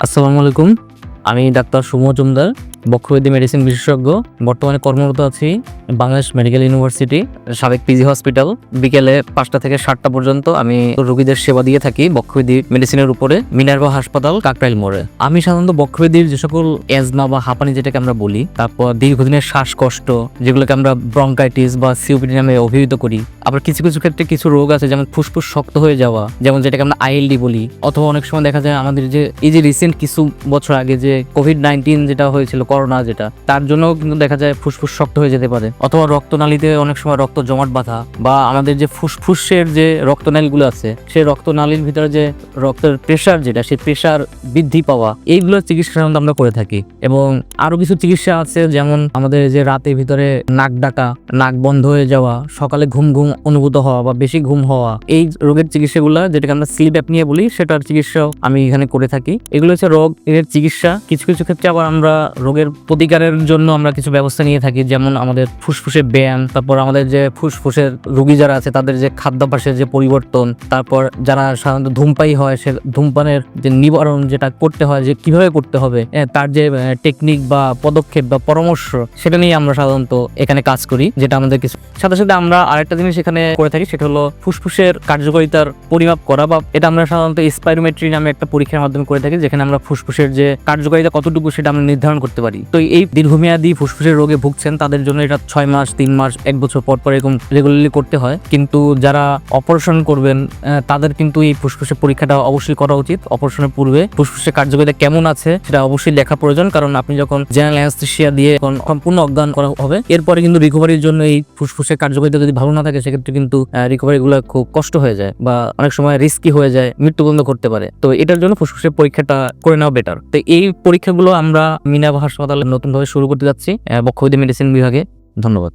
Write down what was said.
আসসালামু আলাইকুম আমি ডাক্তার সুম মজুমদার বক্ষবেদী মেডিসিন বিশেষজ্ঞ, বর্তমানে কর্মরত আছি বাংলাদেশ মেডিকেল ইউনিভার্সিটি সাবেক পিজি হসপিটাল বিকেলে পাঁচটা থেকে সাতটা পর্যন্ত আমি রোগীদের সেবা দিয়ে থাকি বক্ষবেদী মেডিসিনের উপরে মিনার্ভা হাসপাতাল, কাকরাইল মোড়ে। আমি সাধারণত বক্ষবেদীর যে সকল এজমা বা হাঁপানি যেটাকে আমরা বলি, তারপর দীর্ঘদিনের শ্বাসকষ্ট, যেগুলোকে আমরা ব্রঙ্কাইটিস বা সিওপিডি নামে অভিহিত করি, আবার কিছু কিছু ক্ষেত্রে কিছু রোগ আছে যেমন ফুসফুস শক্ত হয়ে যাওয়া, যেমন যেটাকে আমরা আইএলডি বলি, অথবা অনেক সময় দেখা যায় আমাদের যে, এই যে রিসেন্ট কিছু বছর আগে যে কোভিড নাইন্টিন যেটা হয়েছিল করোনা যেটা, তার জন্যও কিন্তু দেখা যায় ফুসফুস শক্ত হয়ে যেতে পারে। অথবা রক্তনালীতে অনেক সময় রক্ত জমাট বাঁধা, বা আমাদের যে ফুসফুসের যে রক্তনালীগুলো আছে, সেই রক্তনালীর ভিতরে যে রক্তের প্রেশার যেটা, সেই প্রেশার বৃদ্ধি পাওয়া এইগুলোর চিকিৎসা সাধারণত আমরা করে থাকি। এবং আরও কিছু চিকিৎসা আছে, যেমন আমাদের যে রাতের ভিতরে নাক ডাকা, নাক বন্ধ হয়ে যাওয়া, সকালে ঘুম ঘুম অনুভূত হওয়া, বা বেশি ঘুম হওয়া, এই রোগের চিকিৎসাগুলো, যেটাকে আমরা স্লিপ নিয়ে বলি, সেটার চিকিৎসাও আমি এখানে করে থাকি। এগুলো হচ্ছে রোগ এর চিকিৎসা। কিছু কিছু ক্ষেত্রে আবার আমরা রোগের প্রতিকারের জন্য আমরা কিছু ব্যবস্থা নিয়ে থাকি, যেমন আমাদের ফুসফুসে ব্যায়াম, তারপর আমাদের যে ফুসফুসের রুগী যারা আছে, তাদের যে খাদ্যাভ্যাসের যে পরিবর্তন, তারপর যারা সাধারণত ধূমপাই হয়, সে ধূমপানের যে নিবারণ যেটা করতে হয়, যে কীভাবে করতে হবে তার যে টেকনিক বা পদক্ষেপ বা পরামর্শ, সেটা নিয়ে আমরা সাধারণত এখানে কাজ করি, যেটা আমাদের কিছু। সাথে সাথে আমরা আরেকটা জিনিস এখানে করে থাকি, সেটা হলো ফুসফুসের কার্যকারিতার পরিমাপ করা, বা এটা আমরা সাধারণত স্পাইরোমেট্রি নামে একটা পরীক্ষার মাধ্যমে করে থাকি, যেখানে আমরা ফুসফুসের যে কার্যকারিতা কতটুকু সেটা আমরা নির্ধারণ করতে পারি। তো এই দীর্ঘমেয়াদী ফুসফুসের রোগে ভুগছেন, তাদের জন্য এটা ছয় মাস, তিন মাস, এক বছর পর পর এরকম রেগুলারলি করতে হয়। কিন্তু যারা অপারেশন করবেন তাদের কিন্তু এই ফুসফুসের পরীক্ষাটা অবশ্যই করা উচিত। অপারেশনের পূর্বে ফুসফুসের কার্যকারিতা কেমন আছে, সেটা অবশ্যই লেখা প্রয়োজন। কারণ আপনি যখন জেনারেল অ্যানেস্থেশিয়া দিয়ে সম্পূর্ণ অজ্ঞান করা হবে, এরপরে কিন্তু রিকভারির জন্য এই ফুসফুসের কার্যকারিতা যদি ভালো না থাকে, সেক্ষেত্রে কিন্তু রিকভারি গুলো খুব কষ্ট হয়ে যায় বা অনেক সময় রিস্কি হয়ে যায় মৃত্যুবন্ধ করতে পারে। তো এটার জন্য ফুসফুসের পরীক্ষাটা করে নেওয়া বেটার তো এই পরীক্ষাগুলো আমরা মিনাবা হাসপাতালে নতুনভাবে শুরু করতে যাচ্ছি বক্ষবিধি মেডিসিন বিভাগে। ধন্যবাদ।